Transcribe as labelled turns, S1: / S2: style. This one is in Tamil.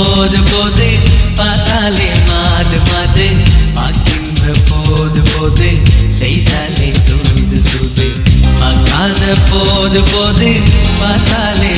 S1: போது போது பார்த்தாலே மாது மாது. ஆக்கின்ற போது போது செய்தாலே சூது சூது ஆக்காத போது போது பார்த்தாலே